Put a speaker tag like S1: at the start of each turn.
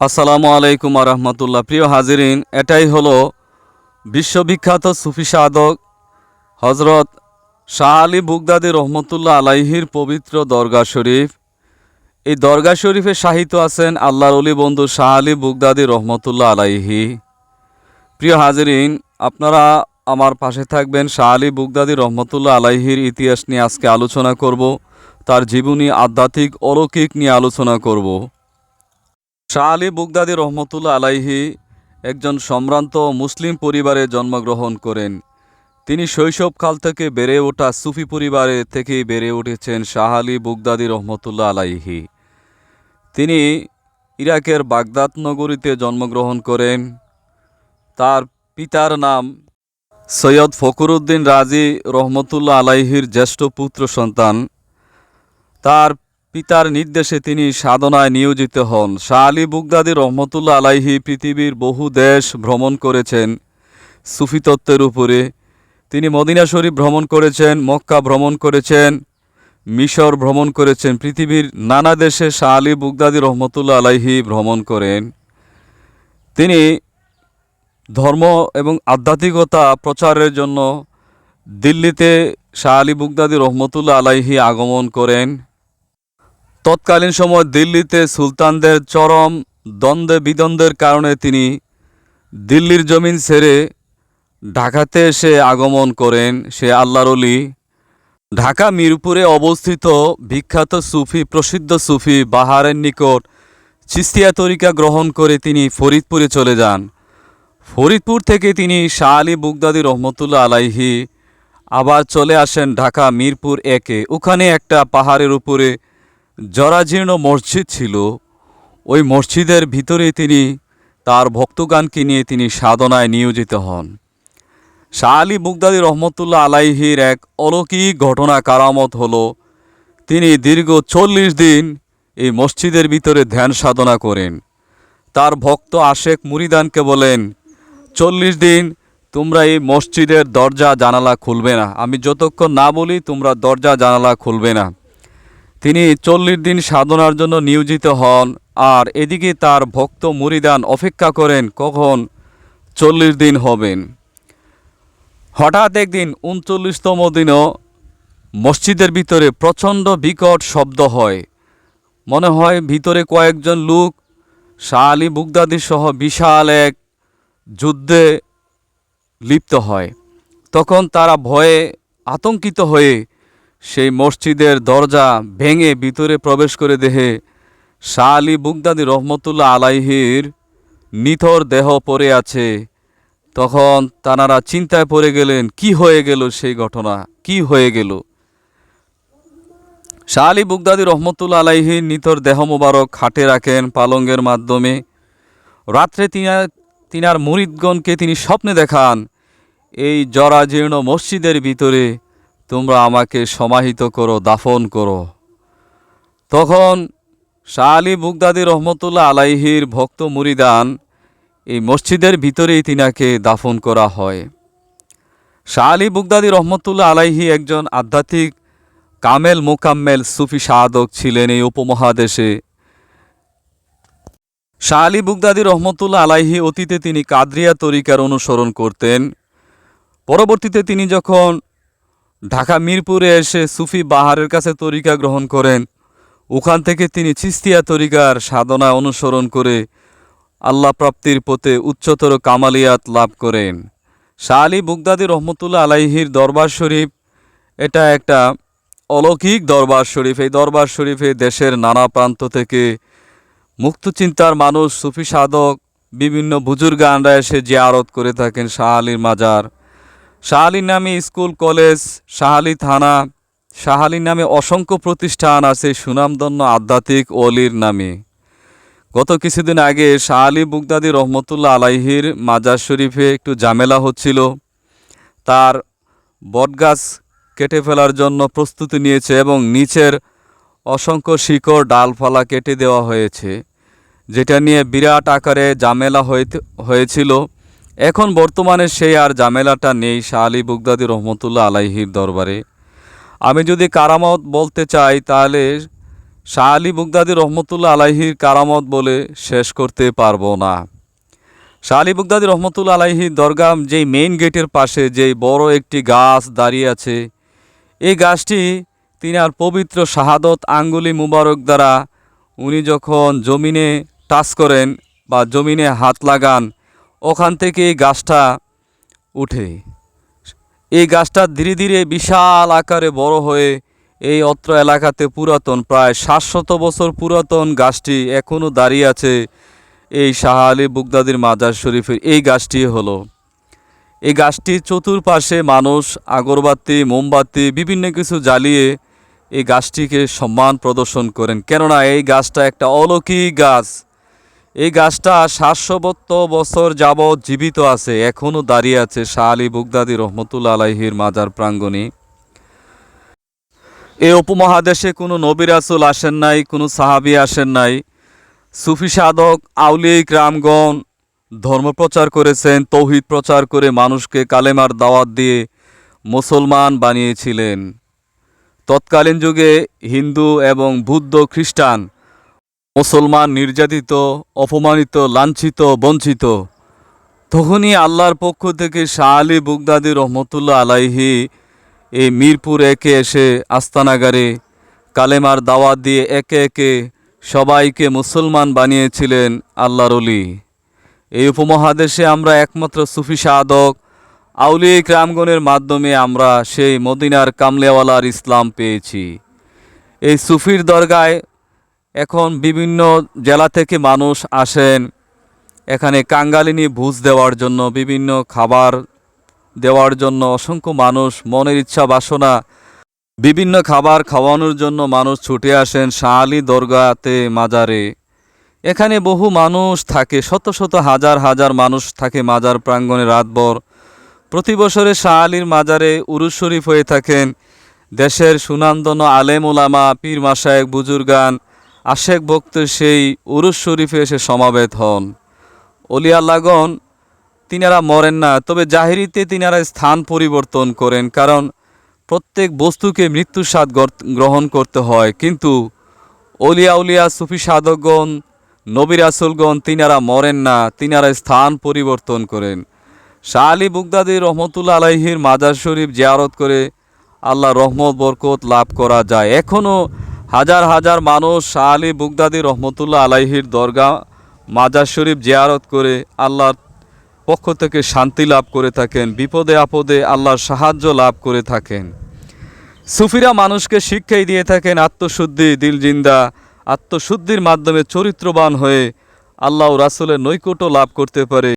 S1: আসসালামু আলাইকুম রহমতুল্লাহ প্রিয় হাজিরিন, এটাই হলো বিশ্ববিখ্যাত সুফি সাধক হজরত শাহ আলী বুগদাদি রহমতুল্লাহ আলাইহির পবিত্র দরগা শরীফ। এই দরগা শরীফে সাহিত্য আছেন আল্লাহর অলি বন্ধু শাহ আলী বুগদাদি রহমতুল্লাহ আলাইহি। প্রিয় হাজিরিন, আপনারা আমার পাশে থাকবেন শাহ আলী বুগদাদি রহমতুল্লাহ আলাইহির ইতিহাস নিয়ে আজকে আলোচনা করব, তার জীবনী আধ্যাত্মিক অলৌকিক নিয়ে আলোচনা করব। শাহ আলী বুগদাদি রহমতুল্লা আলাইহি একজন সম্ভ্রান্ত মুসলিম পরিবারে জন্মগ্রহণ করেন। তিনি শৈশবকাল থেকে বেড়ে ওঠা সুফি পরিবারে থেকেই বেড়ে উঠেছেন শাহ আলী বুগদাদি রহমতুল্লা আলাইহি। তিনি ইরাকের বাগদাদ নগরীতে জন্মগ্রহণ করেন। তার পিতার নাম সৈয়দ ফখরুদ্দিন রাজি রহমতুল্লাহ আলাইহির জ্যেষ্ঠ পুত্র সন্তান। তার পিতার নির্দেশে তিনি সাধনায় নিয়োজিত হন। শাহ আলী বুগদাদি রহমতুল্লাহ আলাইহি পৃথিবীর বহু দেশ ভ্রমণ করেছেন। সুফি তত্ত্বের উপরে তিনি মদিনা শরীফ ভ্রমণ করেছেন, মক্কা ভ্রমণ করেছেন, মিশর ভ্রমণ করেছেন, পৃথিবীর নানা দেশে শাহ আলী বুগদাদি রহমতুল্লাহ আলাইহি ভ্রমণ করেন। তিনি ধর্ম এবং আধ্যাত্মিকতা প্রচারের জন্য দিল্লিতে শাহ আলী বুগদাদি রহমতুল্লাহ আলাইহি আগমন করেন। তৎকালীন সময় দিল্লিতে সুলতানদের চরম দ্বন্দ্বে বিদ্বন্দ্বের কারণে তিনি দিল্লির জমিন ছেড়ে ঢাকাতে এসে আগমন করেন। সে আল্লাহর অলি ঢাকা মিরপুরে অবস্থিত বিখ্যাত সুফি, প্রসিদ্ধ সুফি বাহারের নিকট চিস্তিয়া তরিকা গ্রহণ করে তিনি ফরিদপুরে চলে যান। ফরিদপুর থেকে তিনি শাহ আলী বুগদাদি রহমতুল্লাহ আলাইহি আবার চলে আসেন ঢাকা মিরপুর একে। ওখানে একটা পাহাড়ের উপরে জরাজীর্ণ মসজিদ ছিল। ওই মসজিদের ভিতরে তিনি তার ভক্তগানকে নিয়ে তিনি সাধনায় নিয়োজিত হন। শাহ আলী বুগদাদি রহমতুল্লাহ আলাইহির এক অলৌকিক ঘটনা কারামত হলো, তিনি দীর্ঘ চল্লিশ দিন এই মসজিদের ভিতরে ধ্যান সাধনা করেন। তার ভক্ত আশেক মুরিদানকে বলেন, চল্লিশ দিন তোমরা এই মসজিদের দরজা জানালা খুলবে না। আমি যতক্ষণ না বলি তোমরা দরজা জানালা খুলবে না। তিনি চল্লিশ দিন সাধনার জন্য নিয়োজিত হন, আর এদিকে তার ভক্ত মুরিদান অপেক্ষা করেন কখন চল্লিশ দিন হবেন। হঠাৎ একদিন উনচল্লিশতম দিনও মসজিদের ভিতরে প্রচণ্ড বিকট শব্দ হয়। মনে হয় ভিতরে কয়েকজন লোক শাহ আলী বুগদাদি সহ বিশাল এক যুদ্ধে লিপ্ত হয়। তখন তারা ভয়ে আতঙ্কিত হয়ে সেই মসজিদের দরজা ভেঙে ভিতরে প্রবেশ করে দেহে শাহ আলী বুগদাদি রহমতুল্লাহ আলাইহির নিথর দেহ পড়ে আছে। তখন তানারা চিন্তায় পড়ে গেলেন, কি হয়ে গেল সেই ঘটনা? কি হয়ে গেল? শাহ আলী বুগদাদি রহমতুল্লা আলাইহির নিতর দেহ মোবারক খাটে রাখেন পালঙ্গের মাধ্যমে। রাত্রে তিনার তিনার মুরিদগণকে তিনি স্বপ্নে দেখান। এই জরাজীর্ণ মসজিদের ভিতরে তোমরা আমাকে সমাহিত করো, দাফন করো। তখন শাহ আলী বুগদাদি রহমতুল্লাহ আলাইহির ভক্ত মুরিদান এই মসজিদের ভিতরেই তিনাকে দাফন করা হয়। শাহ আলী বুগদাদি রহমতুল্লাহ আলাইহি একজন আধ্যাত্মিক, কামেল মোকাম্মেল সুফি সাধক ছিলেন এই উপমহাদেশে। শাহ আলী বুগদাদি রহমতুল্লাহ আলাইহি অতীতে তিনি কাদরিয়া তরিকার অনুসরণ করতেন। পরবর্তীতে তিনি যখন ঢাকা মিরপুরে এসে সুফি বাহারের কাছে তরিকা গ্রহণ করেন। ওখান থেকে তিনি চিস্তিয়া তরিকার সাধনা অনুসরণ করে আল্লাহ প্রাপ্তির পথে উচ্চতর কামালিয়াত লাভ করেন। শাহ আলী বুগদাদি রহমতুল্লাহ আলাইহির দরবার শরীফ, এটা একটা অলৌকিক দরবার শরীফ। এই দরবার শরীফে দেশের নানা প্রান্ত থেকে মুক্তচিন্তার মানুষ, সুফি সাধক, বিভিন্ন বুজুর্গানরা এসে জিয়ারত করে থাকেন শাহ আলীর মাজার। শাহ আলীর নামে স্কুল, কলেজ শাহ আলী থানা শাহ আলীর নামে অসংখ্য প্রতিষ্ঠান আছে সুনামধন্য আধ্যাত্মিক অলির নামে। গত কিছুদিন আগে শাহ আলী বুগদাদি রহমতুল্লাহ আলাইহির মাজার শরীফে একটু ঝামেলা হচ্ছিল। তার বটগাছ কেটে ফেলার জন্য প্রস্তুতি নিয়েছে এবং নিচের অসংখ্য শিকড় ডালপালা কেটে দেওয়া হয়েছে, যেটা নিয়ে বিরাট আকারে ঝামেলা হয়েছিল। এখন বর্তমানে সেই আর ঝামেলাটা নেই, শাহ আলী বুগদাদি রহমতুল্লাহ আলাইহির দরবারে। আমি যদি কারামত বলতে চাই, তাহলে শাহ আলী বুগদাদি রহমতুল্লাহ আলাইহির কারামত বলে শেষ করতে পারব না। শাহ আলী বুগদাদি রহমতুল্লাহ আলাইহির দরগা যেই মেইন গেটের পাশে যেই বড় একটি গাছ দাঁড়িয়ে আছে, এই গাছটি তিনি আর পবিত্র শাহাদত আঙ্গুলি মুবারক দ্বারা উনি যখন জমিনে টাচ করেন বা জমিনে হাত লাগান ওখান থেকে এই গাছটা উঠে। এই গাছটা ধীরে ধীরে বিশাল আকারে বড় হয়ে এই অত্র এলাকাতে পুরাতন, প্রায় সাতশত বছর পুরাতন গাছটি এখনও দাঁড়িয়ে আছে এই শাহ আলী বুগদাদির মাজার শরীফের। এই গাছটি হলো। এই গাছটির চতুর্পাশে মানুষ, আগরবাতি, মোমবাতি, বিভিন্ন কিছু জ্বালিয়ে এই গাছটিকে সম্মান প্রদর্শন করেন। কেননা এই গাছটা একটা অলৌকিক গাছ। গাছটা সাতশো বছর যাবৎ জীবিত আছে, এখনও দাঁড়িয়ে আছে শাহ আলী বুগদাদি রহমতুল্লা আলাইহির মাজার প্রাঙ্গণে। এই উপমহাদেশে কোনো নবী রাসুল আসেন নাই, কোনো সাহাবি আসেন নাই। সুফি সাধক আউলিক রামগণ ধর্ম প্রচার করেছেন, তৌহিদ প্রচার করে মানুষকে কালেমার দাওয়াত দিয়ে মুসলমান বানিয়েছিলেন। তৎকালীন যুগে হিন্দু এবং বুদ্ধ খ্রিস্টান মুসলমান, নির্যাতিত, অপমানিত, লাঞ্ছিত, বঞ্চিত, তখনই আল্লাহর পক্ষ থেকে শাহ আলী বুগদাদি রহমতুল্লাহ আলাইহি এই মিরপুর একে এসে আস্তানাগারে কালেমার দাওয়াত দিয়ে একে একে সবাইকে মুসলমান বানিয়েছিলেন আল্লাহর অলি এই উপমহাদেশে আমরা একমাত্র সুফি সাধক আউলিক রামগণের মাধ্যমে আমরা সেই মদিনার কামলেওয়ালার ইসলাম পেয়েছি। এই সুফির দরগায় এখন বিভিন্ন জেলা থেকে মানুষ আসেন। এখানে কাঙ্গালিনী ভুজ দেওয়ার জন্য, বিভিন্ন খাবার দেওয়ার জন্য অসংখ্য মানুষ মনের ইচ্ছা বাসনা, বিভিন্ন খাবার খাওয়ানোর জন্য মানুষ ছুটে আসেন শাহ আলী দরগাতে মাজারে। এখানে বহু মানুষ থাকে, শত শত হাজার হাজার মানুষ থাকে মাজার প্রাঙ্গণে রাতভর। প্রতি বছরে শাহ আলীর মাজারে উরুস শরীফ হয়ে থাকেন। দেশের সুনান্দন আলেম ওলামা পীর মাসায়েক বুজুর্গান আশেক ভক্তের সেই উরুস শরীফে এসে সমাবেত হন। অলিয়াল্লাগণ, তিনারা মরেন না, তবে জাহিরিতে তিনারা স্থান পরিবর্তন করেন, কারণ প্রত্যেক বস্তুকে মৃত্যুর স্বাদ গর- গ্রহণ করতে হয়। কিন্তু অলিয়া উলিয়া সুফি সাধকগণ, নবী রাসুলগণ তিনারা মরেন না, তিনারা স্থান পরিবর্তন করেন। শাহ আলী বুগদাদি রহমতুল্লা আলাইহির মাজার শরীফ জিয়ারত করে আল্লাহ রহমত বরকত লাভ করা যায়। এখনও হাজার হাজার মানুষ শাহ আলী বুগদাদি রহমতুল্লাহ আলাইহির দরগা মাজার শরীফ জিয়ারত করে আল্লাহর পক্ষ থেকে শান্তি লাভ করে থাকেন, বিপদে আপদে আল্লাহর সাহায্য লাভ করে থাকেন। সুফিরা মানুষকে শিক্ষাই দিয়ে থাকেন আত্মশুদ্ধি, দিল জিন্দা, আত্মশুদ্ধির মাধ্যমে চরিত্রবান হয়ে আল্লাহ রাসুলের নৈকট্য লাভ করতে পারে।